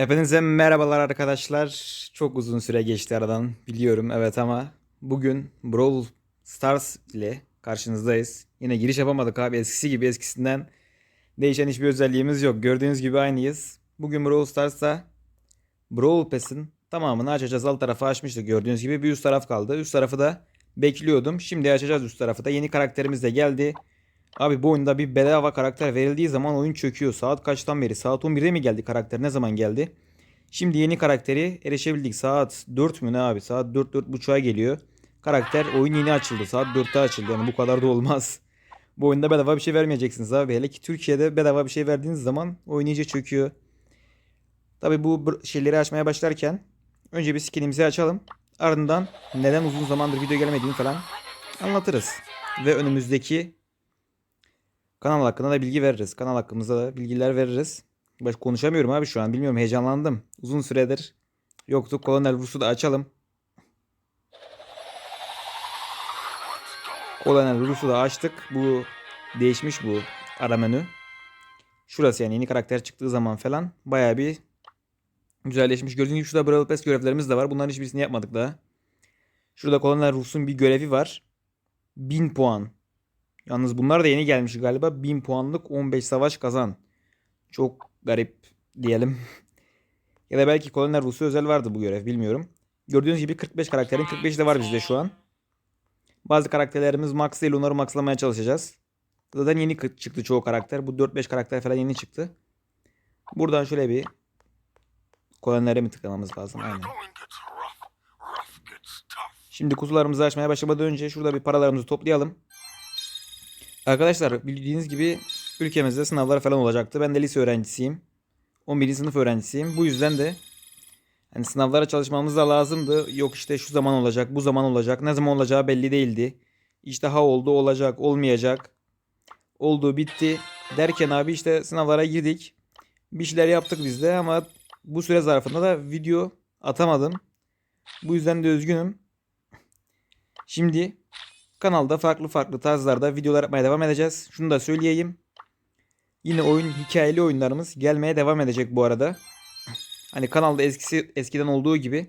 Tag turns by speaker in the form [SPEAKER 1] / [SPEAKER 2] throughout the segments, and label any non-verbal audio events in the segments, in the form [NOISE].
[SPEAKER 1] Hepinize merhabalar arkadaşlar. Çok uzun süre geçti aradan biliyorum evet ama bugün Brawl Stars ile karşınızdayız. Yine giriş yapamadık abi eskisi gibi eskisinden değişen hiçbir özelliğimiz yok. Gördüğünüz gibi aynıyız. Bugün Brawl Stars'ta Brawl Pass'in tamamını açacağız. Alt tarafı açmıştık gördüğünüz gibi bir üst taraf kaldı. Üst tarafı da bekliyordum. Şimdi açacağız üst tarafı da. Yeni karakterimiz de geldi. Abi bu oyunda bir bedava karakter verildiği zaman oyun çöküyor. Saat kaçtan beri? Saat 11'de mi geldi karakter? Ne zaman geldi? Şimdi yeni karakteri erişebildik. Saat 4 mü ne abi? Saat 4 4.30'a geliyor. Karakter oyun yeni açıldı. Saat 4'te açıldı. Yani bu kadar da olmaz. Bu oyunda bedava bir şey vermeyeceksiniz abi. Hele ki Türkiye'de bedava bir şey verdiğiniz zaman oyun iyice çöküyor. Tabi bu şeyleri açmaya başlarken önce bir skinimizi açalım. Ardından neden uzun zamandır video gelmediğini falan anlatırız. Ve önümüzdeki Kanal hakkında da bilgi veririz. Kanal hakkımızda da bilgiler veririz. Baş konuşamıyorum abi şu an. Bilmiyorum heyecanlandım. Uzun süredir yoktuk. Kolonel Rus'u da açalım. Kolonel Rus'u da açtık. Bu değişmiş bu ara menü. Şurası yani yeni karakter çıktığı zaman falan baya bir güzelleşmiş. Gördüğünüz gibi şurada Brawl Pass görevlerimiz de var. Bunların hiçbirisini yapmadık daha. Şurada Kolonel Rus'un bir görevi var. 1000 puan. Yalnız bunlar da yeni gelmiş galiba. 1000 puanlık 15 savaş kazan. Çok garip diyelim. [LAUGHS] ya da belki Kolonel Rus'u özel vardı bu görev bilmiyorum. Gördüğünüz gibi 45 karakterin 45'i de var bizde şu an. Bazı karakterlerimiz max değil onları maxlamaya çalışacağız. Zaten yeni çıktı çoğu karakter. Bu 4-5 karakter falan yeni çıktı. Buradan şöyle bir kolonelere mi tıklamamız lazım? Aynen. Şimdi kutularımızı açmaya başlamadan önce şurada bir paralarımızı toplayalım. Arkadaşlar bildiğiniz gibi ülkemizde sınavlar falan olacaktı. Ben de lise öğrencisiyim. 11. sınıf öğrencisiyim. Bu yüzden de hani sınavlara çalışmamız da lazımdı. Yok işte şu zaman olacak, bu zaman olacak. Ne zaman olacağı belli değildi. İşte ha oldu, olacak, olmayacak. Oldu, bitti. Derken abi işte sınavlara girdik. Bir şeyler yaptık biz de ama bu süre zarfında da video atamadım. Bu yüzden de üzgünüm. Şimdi kanalda farklı farklı tarzlarda videolar yapmaya devam edeceğiz. Şunu da söyleyeyim. Yine oyun hikayeli oyunlarımız gelmeye devam edecek bu arada. Hani kanalda eskisi eskiden olduğu gibi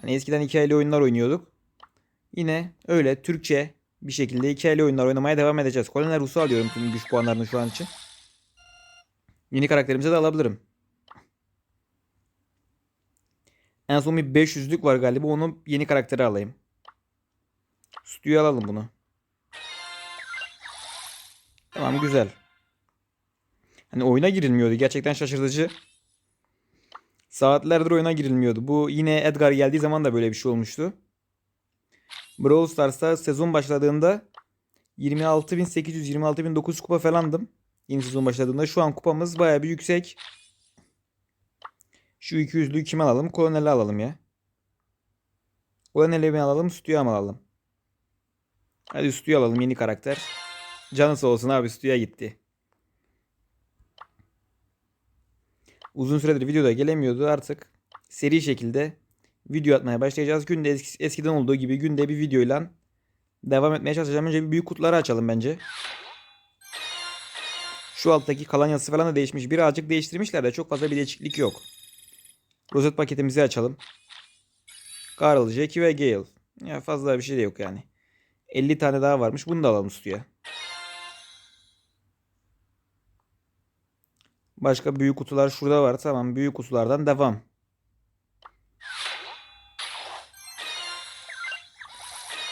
[SPEAKER 1] hani eskiden hikayeli oyunlar oynuyorduk. Yine öyle Türkçe bir şekilde hikayeli oyunlar oynamaya devam edeceğiz. Kolonel Rus'u alıyorum tüm güç puanlarını şu an için. Yeni karakterimize de alabilirim. En son bir 500'lük var galiba. Onu yeni karakteri alayım. Stüdyoya alalım bunu. Tamam güzel. Hani oyuna girilmiyordu. Gerçekten şaşırtıcı. Saatlerdir oyuna girilmiyordu. Bu yine Edgar geldiği zaman da böyle bir şey olmuştu. Brawl Stars'ta sezon başladığında 26.800 26.900 kupa falandım. Yeni sezon başladığında. Şu an kupamız baya bir yüksek. Şu 200'lüyü kime alalım? Kolonel'i alalım ya. Kolonel'i mi alalım? Stüdyoya alalım? Hadi Stu'yu alalım yeni karakter. Canı sağ olsun abi Stu'ya gitti. Uzun süredir videoda gelemiyordu artık. Seri şekilde video atmaya başlayacağız. Günde eski- eskiden olduğu gibi günde bir videoyla devam etmeye çalışacağım. Önce bir büyük kutuları açalım bence. Şu alttaki kalan yazısı falan da değişmiş. Birazcık değiştirmişler de çok fazla bir değişiklik yok. Rozet paketimizi açalım. Carl, Jackie ve Gale. Ya fazla bir şey de yok yani. 50 tane daha varmış. Bunu da alalım suya. Başka büyük kutular şurada var. Tamam büyük kutulardan devam.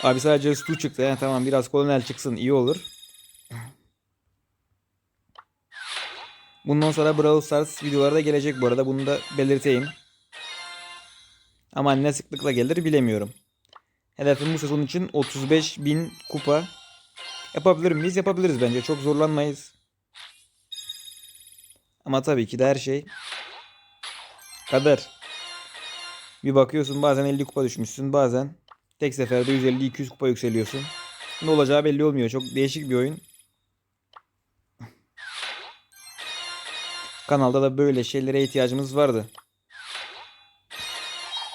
[SPEAKER 1] Abi sadece Stu çıktı. Yani tamam biraz kolonel çıksın iyi olur. Bundan sonra Brawl Stars videoları da gelecek bu arada. Bunu da belirteyim. Ama ne sıklıkla gelir bilemiyorum. Hedefim bu sezon için 35 bin kupa. Yapabilir miyiz? Yapabiliriz bence. Çok zorlanmayız. Ama tabii ki de her şey kader. Bir bakıyorsun bazen 50 kupa düşmüşsün. Bazen tek seferde 150-200 kupa yükseliyorsun. Ne olacağı belli olmuyor. Çok değişik bir oyun. Kanalda da böyle şeylere ihtiyacımız vardı.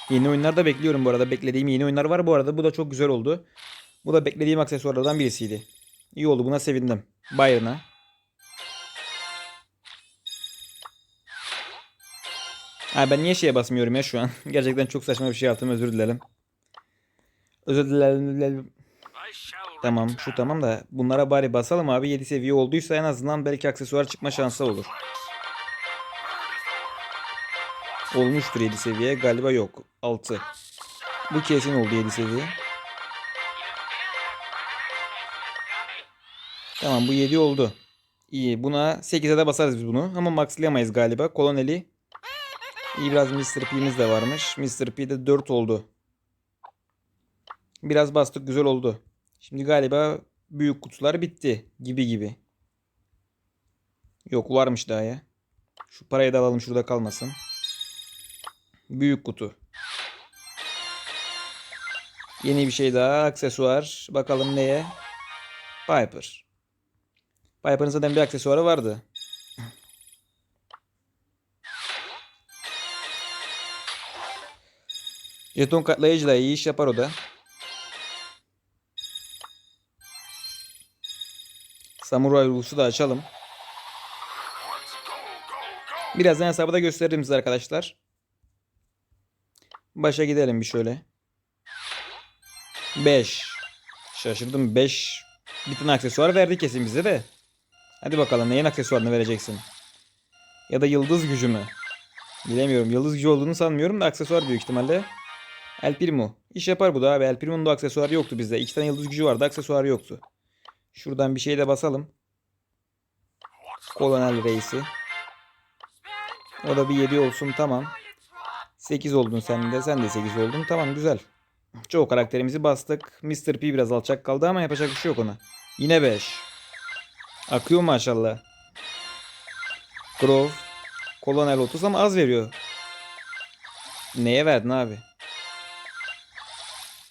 [SPEAKER 1] Yeni oyunlar da bekliyorum bu arada. Beklediğim yeni oyunlar var bu arada. Bu da çok güzel oldu. Bu da beklediğim aksesuarlardan birisiydi. İyi oldu buna sevindim. Byron'a. Ha ben niye şeye basmıyorum ya şu an? [LAUGHS] Gerçekten çok saçma bir şey yaptım özür dilerim. Özür dilerim. Tamam şu tamam da bunlara bari basalım abi 7 seviye olduysa en azından belki aksesuar çıkma şansı olur. Olmuştur 7 seviye galiba yok 6. Bu kesin oldu 7 seviye. Tamam bu 7 oldu. İyi buna 8'e de basarız biz bunu ama maxlayamayız galiba. Koloneli. İyi biraz Mr. P'miz de varmış. Mr. P'de 4 oldu. Biraz bastık güzel oldu. Şimdi galiba büyük kutular bitti gibi gibi. Yok varmış daha ya. Şu parayı da alalım şurada kalmasın. Büyük kutu. Yeni bir şey daha aksesuar. Bakalım neye? Piper. Piper'ın zaten bir aksesuarı vardı. Jeton katlayıcıyla iyi iş yapar o da. Samuray Ruhs'u da açalım. Birazdan hesabı da gösteririm size arkadaşlar. Başa gidelim bir şöyle. 5. Şaşırdım 5. Bir tane aksesuar verdi kesin bize de. Hadi bakalım neyin aksesuarını vereceksin? Ya da yıldız gücü mü? Bilemiyorum. Yıldız gücü olduğunu sanmıyorum da aksesuar büyük ihtimalle. El Primo. İş yapar bu da abi. El Primo'nun da aksesuarı yoktu bizde. İki tane yıldız gücü vardı. Aksesuarı yoktu. Şuradan bir şey de basalım. Kolonel reisi. O da bir 7 olsun tamam. 8 oldun sen de. Sen de 8 oldun. Tamam güzel. Çoğu karakterimizi bastık. Mr. P biraz alçak kaldı ama yapacak bir şey yok ona. Yine 5. Akıyor maşallah. Grove. Kolonel 30 ama az veriyor. Neye verdin abi?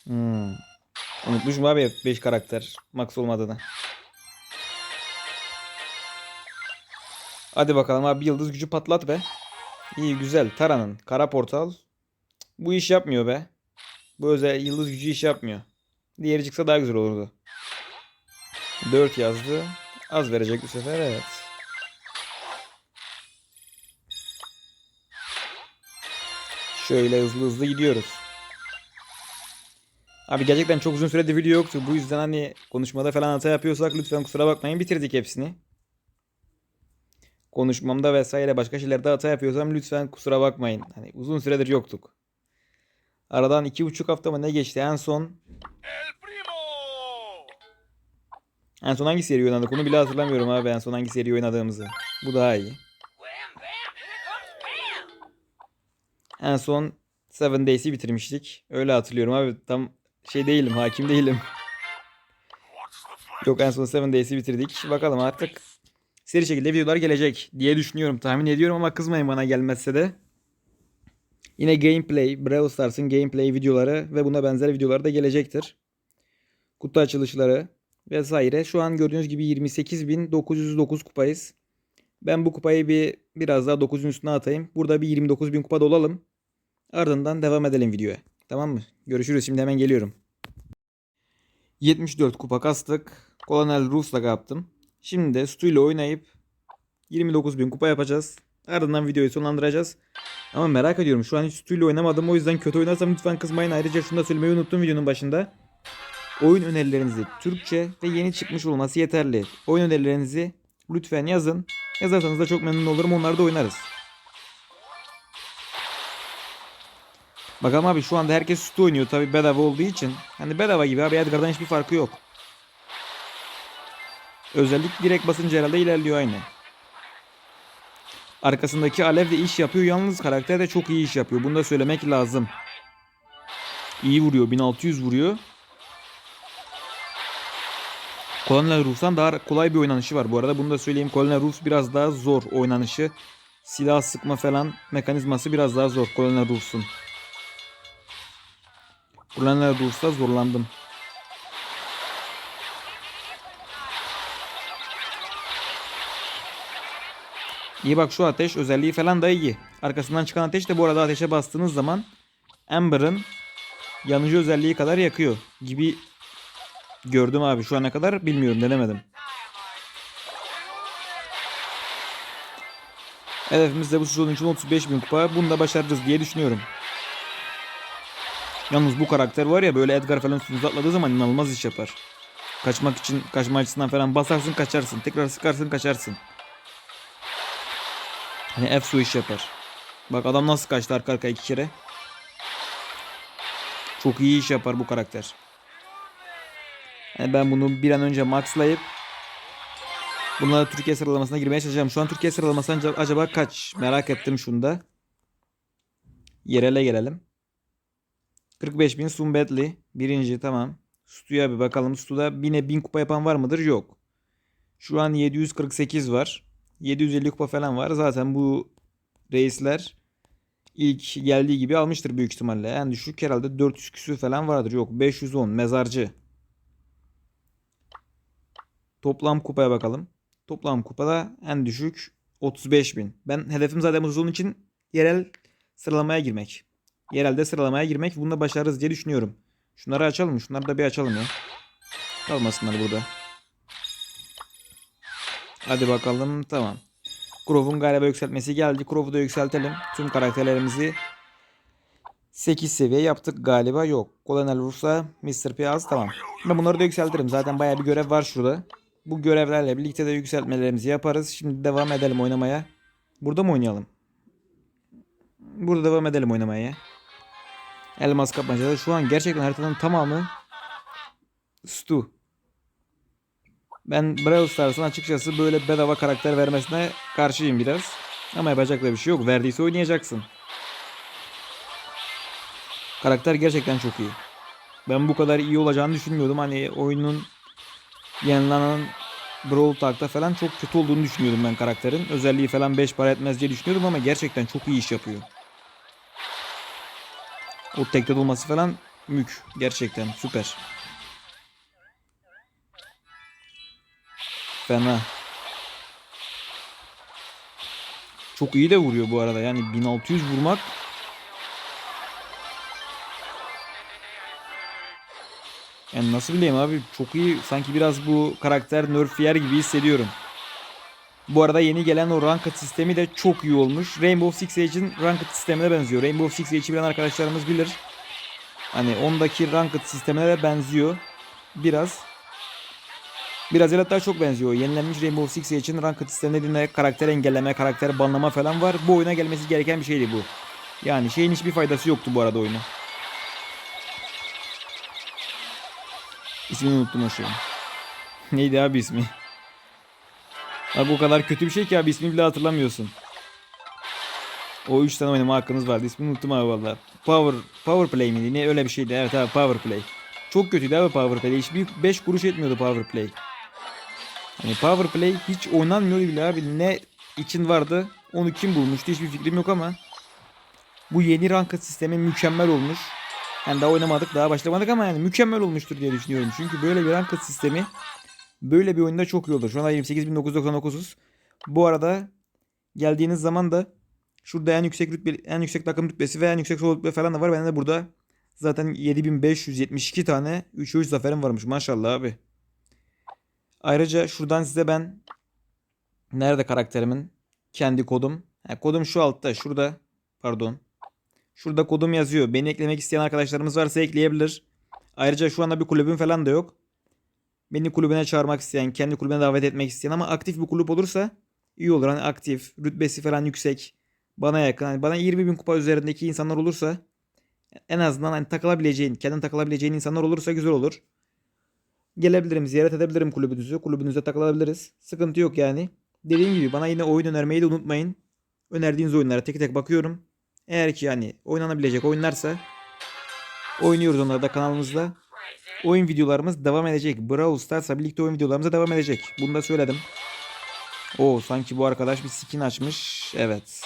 [SPEAKER 1] Hmm. Unutmuşum abi 5 karakter. Max olmadığını. Hadi bakalım abi yıldız gücü patlat be. İyi güzel. Tara'nın kara portal. Bu iş yapmıyor be. Bu özel yıldız gücü iş yapmıyor. Diğeri çıksa daha güzel olurdu. 4 yazdı. Az verecek bu sefer evet. Şöyle hızlı hızlı gidiyoruz. Abi gerçekten çok uzun süredir video yoktu. Bu yüzden hani konuşmada falan hata yapıyorsak lütfen kusura bakmayın. Bitirdik hepsini. Konuşmamda vesaire başka şeylerde hata yapıyorsam lütfen kusura bakmayın. Hani uzun süredir yoktuk. Aradan iki buçuk hafta mı ne geçti? En son
[SPEAKER 2] El Primo!
[SPEAKER 1] en son hangi seri oynadık onu bile hatırlamıyorum abi. En son hangi seri oynadığımızı. Bu daha iyi. En son Seven Days'i bitirmiştik. Öyle hatırlıyorum abi. Tam şey değilim, hakim değilim. Yok en son Seven Days'i bitirdik. Bakalım artık seri şekilde videolar gelecek diye düşünüyorum. Tahmin ediyorum ama kızmayın bana gelmezse de. Yine gameplay, Brawl Stars'ın gameplay videoları ve buna benzer videolar da gelecektir. Kutu açılışları vesaire. Şu an gördüğünüz gibi 28.909 kupayız. Ben bu kupayı bir biraz daha 9'un üstüne atayım. Burada bir 29.000 kupada olalım. Ardından devam edelim videoya. Tamam mı? Görüşürüz. Şimdi hemen geliyorum. 74 kupa kastık. Kolonel Rus'la yaptım. Şimdi de Stu ile oynayıp 29.000 kupa yapacağız. Ardından videoyu sonlandıracağız. Ama merak ediyorum. Şu an hiç ile oynamadım. O yüzden kötü oynarsam lütfen kızmayın. Ayrıca şunu da söylemeyi unuttum videonun başında. Oyun önerilerinizi Türkçe ve yeni çıkmış olması yeterli. Oyun önerilerinizi lütfen yazın. Yazarsanız da çok memnun olurum. Onları da oynarız. Bakalım abi şu anda herkes Stu oynuyor tabi bedava olduğu için. Hani bedava gibi abi Edgar'dan hiçbir farkı yok. Özellik direkt basınca herhalde ilerliyor aynı. Arkasındaki alev de iş yapıyor. Yalnız karakter de çok iyi iş yapıyor. Bunu da söylemek lazım. İyi vuruyor. 1600 vuruyor. Colonel Ruff'tan daha kolay bir oynanışı var. Bu arada bunu da söyleyeyim. Colonel Ruff biraz daha zor oynanışı. Silah sıkma falan mekanizması biraz daha zor Colonel Ruff'un. Colonel Ruff'ta zorlandım. İyi bak şu ateş özelliği falan da iyi. Arkasından çıkan ateş de bu arada ateşe bastığınız zaman Amber'ın yanıcı özelliği kadar yakıyor gibi gördüm abi şu ana kadar bilmiyorum denemedim. Hedefimiz de bu sezon için 35 bin kupa. Bunu da başarırız diye düşünüyorum. Yalnız bu karakter var ya böyle Edgar falan üstünüze atladığı zaman inanılmaz iş yapar. Kaçmak için kaçma açısından falan basarsın kaçarsın. Tekrar sıkarsın kaçarsın. Hani F su iş yapar. Bak adam nasıl kaçtı arka arka iki kere. Çok iyi iş yapar bu karakter. Yani ben bunu bir an önce maxlayıp bunlarla Türkiye sıralamasına girmeye çalışacağım. Şu an Türkiye sıralaması acaba- kaç? Merak ettim şunda. Yerele gelelim. 45 bin Sumbedli. Birinci tamam. Stu'ya bir bakalım. Stu'da yine 1000 kupa yapan var mıdır? Yok. Şu an 748 var. 750 kupa falan var. Zaten bu reisler ilk geldiği gibi almıştır büyük ihtimalle. En düşük herhalde 400 küsür falan vardır. Yok 510 mezarcı. Toplam kupaya bakalım. Toplam kupada en düşük 35 bin. Ben hedefim zaten bu sezon için yerel sıralamaya girmek. Yerelde sıralamaya girmek. Bunu da başarırız diye düşünüyorum. Şunları açalım mı? Şunları da bir açalım ya. Kalmasınlar burada. Hadi bakalım. Tamam. Crow'un galiba yükseltmesi geldi. Crow'u da yükseltelim. Tüm karakterlerimizi 8 seviye yaptık galiba. Yok. Colonel Rusa, Mr. Piaz tamam. Ben bunları da yükseltirim. Zaten bayağı bir görev var şurada. Bu görevlerle birlikte de yükseltmelerimizi yaparız. Şimdi devam edelim oynamaya. Burada mı oynayalım? Burada devam edelim oynamaya. Elmas kapmacada şu an gerçekten haritanın tamamı Stu. Ben Brawl Stars'ın açıkçası böyle bedava karakter vermesine karşıyım biraz. Ama yapacak da bir şey yok. Verdiyse oynayacaksın. Karakter gerçekten çok iyi. Ben bu kadar iyi olacağını düşünmüyordum. Hani oyunun yenilenen Brawl Talk'ta falan çok kötü olduğunu düşünüyordum ben karakterin. Özelliği falan 5 para etmez diye düşünüyordum ama gerçekten çok iyi iş yapıyor. O tekte olması falan mük. Gerçekten süper. Fena. Çok iyi de vuruyor bu arada. Yani 1600 vurmak Yani nasıl bileyim abi çok iyi sanki biraz bu karakter nerf yer gibi hissediyorum. Bu arada yeni gelen o ranked sistemi de çok iyi olmuş. Rainbow Six Siege'in ranked sistemine benziyor. Rainbow Six Siege'i bilen arkadaşlarımız bilir. Hani ondaki ranked sistemine de benziyor. Biraz. Biraz ya da hatta çok benziyor. Yenilenmiş Rainbow Six Siege'in ranked sisteminde karakter engelleme, karakter banlama falan var. Bu oyuna gelmesi gereken bir şeydi bu. Yani şeyin hiçbir faydası yoktu bu arada oyuna. İsmini unuttum o şeyin. [LAUGHS] Neydi abi ismi? Abi o kadar kötü bir şey ki abi ismini bile hatırlamıyorsun. O 3 tane oynama hakkınız vardı. İsmini unuttum abi valla. Power, power Play miydi? Ne öyle bir şeydi. Evet abi Power Play. Çok kötüydü abi Power Play. Hiçbir 5 kuruş etmiyordu Power Play. Hani Power Play hiç oynanmıyordu bile abi. Ne için vardı? Onu kim bulmuştu? Hiçbir fikrim yok ama. Bu yeni ranked sistemi mükemmel olmuş. Yani daha oynamadık, daha başlamadık ama yani mükemmel olmuştur diye düşünüyorum. Çünkü böyle bir ranked sistemi böyle bir oyunda çok iyi olur. Şu anda 28.999'uz. Bu arada geldiğiniz zaman da şurada en yüksek rütbe, en yüksek takım rütbesi ve en yüksek solo rütbe falan da var. Bende de burada zaten 7572 tane 3 3 zaferim varmış. Maşallah abi. Ayrıca şuradan size ben nerede karakterimin kendi kodum. Ha, kodum şu altta, şurada. Pardon. Şurada kodum yazıyor. Beni eklemek isteyen arkadaşlarımız varsa ekleyebilir. Ayrıca şu anda bir kulübüm falan da yok. Beni kulübüne çağırmak isteyen, kendi kulübüne davet etmek isteyen ama aktif bir kulüp olursa iyi olur. Hani aktif, rütbesi falan yüksek, bana yakın. Hani bana 20 bin kupa üzerindeki insanlar olursa en azından hani takılabileceğin, kendin takılabileceğin insanlar olursa güzel olur. Gelebilirim, ziyaret edebilirim kulübünüzü. Kulübünüzde takılabiliriz. Sıkıntı yok yani. Dediğim gibi bana yine oyun önermeyi de unutmayın. Önerdiğiniz oyunlara tek tek bakıyorum. Eğer ki yani oynanabilecek oyunlarsa oynuyoruz onları da kanalımızda. Oyun videolarımız devam edecek. Brawl Stars'la birlikte oyun videolarımız da devam edecek. Bunu da söyledim. Oo sanki bu arkadaş bir skin açmış. Evet.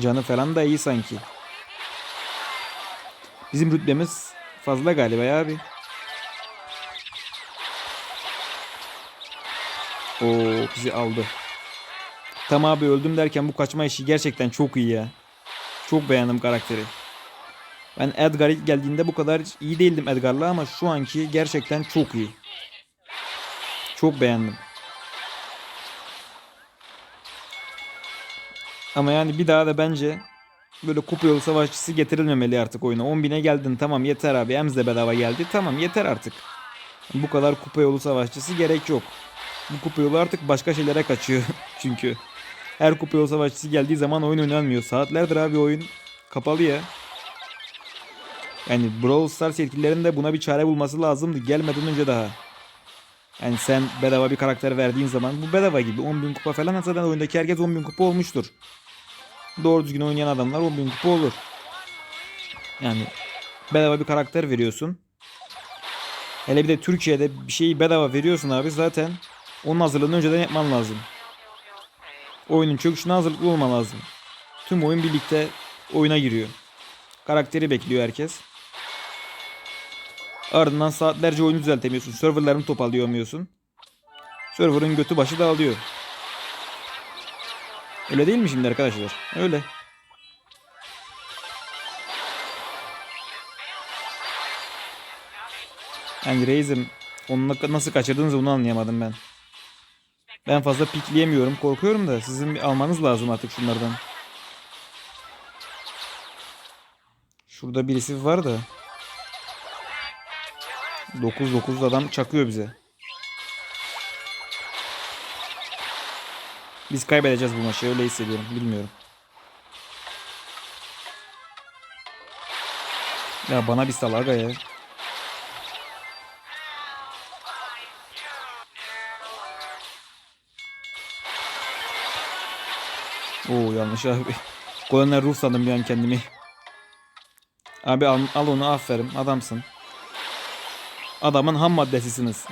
[SPEAKER 1] Canı falan da iyi sanki. Bizim rütbemiz fazla galiba ya abi. Oo bizi aldı. Tam abi öldüm derken bu kaçma işi gerçekten çok iyi ya. Çok beğendim karakteri. Ben Edgar ilk geldiğinde bu kadar iyi değildim Edgar'la ama şu anki gerçekten çok iyi. Çok beğendim. Ama yani bir daha da bence böyle kupa yolu savaşçısı getirilmemeli artık oyuna. 10.000'e geldin tamam yeter abi. Ems de bedava geldi. Tamam yeter artık. Bu kadar kupa yolu savaşçısı gerek yok. Bu kupa yolu artık başka şeylere kaçıyor. [LAUGHS] Çünkü her kupa yolu savaşçısı geldiği zaman oyun oynanmıyor. Saatlerdir abi oyun kapalı ya. Yani Brawl Stars yetkililerinin de buna bir çare bulması lazımdı. Gelmeden önce daha. Yani sen bedava bir karakter verdiğin zaman bu bedava gibi 10.000 kupa falan zaten oyundaki herkes 10.000 kupa olmuştur. Doğru düzgün oynayan adamlar 10.000 kupa olur. Yani bedava bir karakter veriyorsun. Hele bir de Türkiye'de bir şeyi bedava veriyorsun abi zaten onun hazırlığını önceden yapman lazım. Oyunun çöküşüne hazırlıklı olman lazım. Tüm oyun birlikte oyuna giriyor. Karakteri bekliyor herkes. Ardından saatlerce oyunu düzeltemiyorsun. Serverlarını toparlayamıyorsun. Server'ın götü başı dağılıyor. Öyle değil mi şimdi arkadaşlar? Öyle. Yani Reis'im onu na- nasıl kaçırdınız onu anlayamadım ben. Ben fazla pikleyemiyorum. Korkuyorum da sizin bir almanız lazım artık şunlardan. Şurada birisi var da. 9-9 adam çakıyor bize. Biz kaybedeceğiz bu maçı öyle hissediyorum. Bilmiyorum. Ya bana bir sal aga ya. Oo yanlış abi. Kolonel Rus sandım bir an kendimi. Abi al, al onu aferin adamsın. Adamın ham maddesisiniz.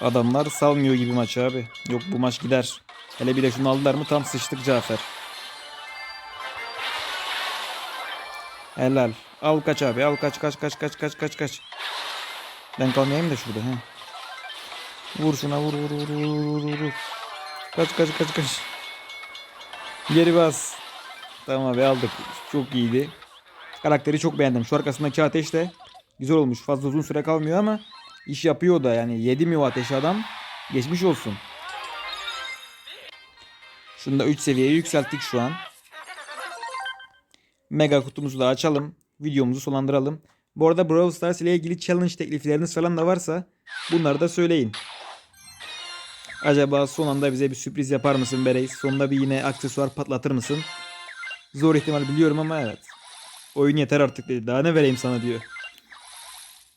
[SPEAKER 1] Adamlar salmıyor gibi maçı abi. Yok bu maç gider. Hele bir de şunu aldılar mı tam sıçtık Cafer. Helal. Al kaç abi al kaç kaç kaç kaç kaç kaç kaç. Ben kalmayayım da şurada. He. Vur şuna vur vur vur vur vur vur. Kaç kaç kaç kaç. Geri bas. Tamam abi aldık. Çok iyiydi. Karakteri çok beğendim. Şu arkasındaki ateş de güzel olmuş. Fazla uzun süre kalmıyor ama iş yapıyor da yani. Yedi mi o ateş adam? Geçmiş olsun. Şunu da 3 seviyeye yükselttik şu an. Mega kutumuzu da açalım. Videomuzu sonlandıralım. Bu arada Brawl Stars ile ilgili challenge teklifleriniz falan da varsa bunları da söyleyin. Acaba son anda bize bir sürpriz yapar mısın Bereis? Sonunda bir yine aksesuar patlatır mısın? Zor ihtimal biliyorum ama evet. Oyun yeter artık dedi. Daha ne vereyim sana diyor.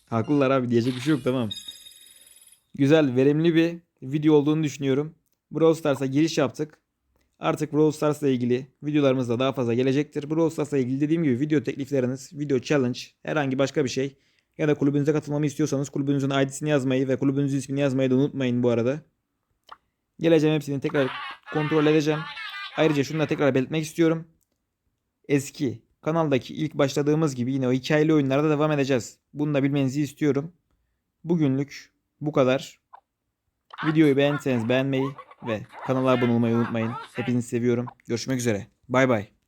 [SPEAKER 1] Haklılar abi diyecek bir şey yok tamam. Güzel verimli bir video olduğunu düşünüyorum. Brawl Stars'a giriş yaptık. Artık Brawl Stars'la ilgili videolarımız da daha fazla gelecektir. Brawl Stars'la ilgili dediğim gibi video teklifleriniz, video challenge, herhangi başka bir şey ya da kulübünüze katılmamı istiyorsanız kulübünüzün ID'sini yazmayı ve kulübünüzün ismini yazmayı da unutmayın bu arada. Geleceğim hepsini tekrar kontrol edeceğim. Ayrıca şunu da tekrar belirtmek istiyorum. Eski kanaldaki ilk başladığımız gibi yine o hikayeli oyunlarda devam edeceğiz. Bunu da bilmenizi istiyorum. Bugünlük bu kadar. Videoyu beğendiyseniz beğenmeyi ve kanala abone olmayı unutmayın. Hepinizi seviyorum. Görüşmek üzere. Bay bay.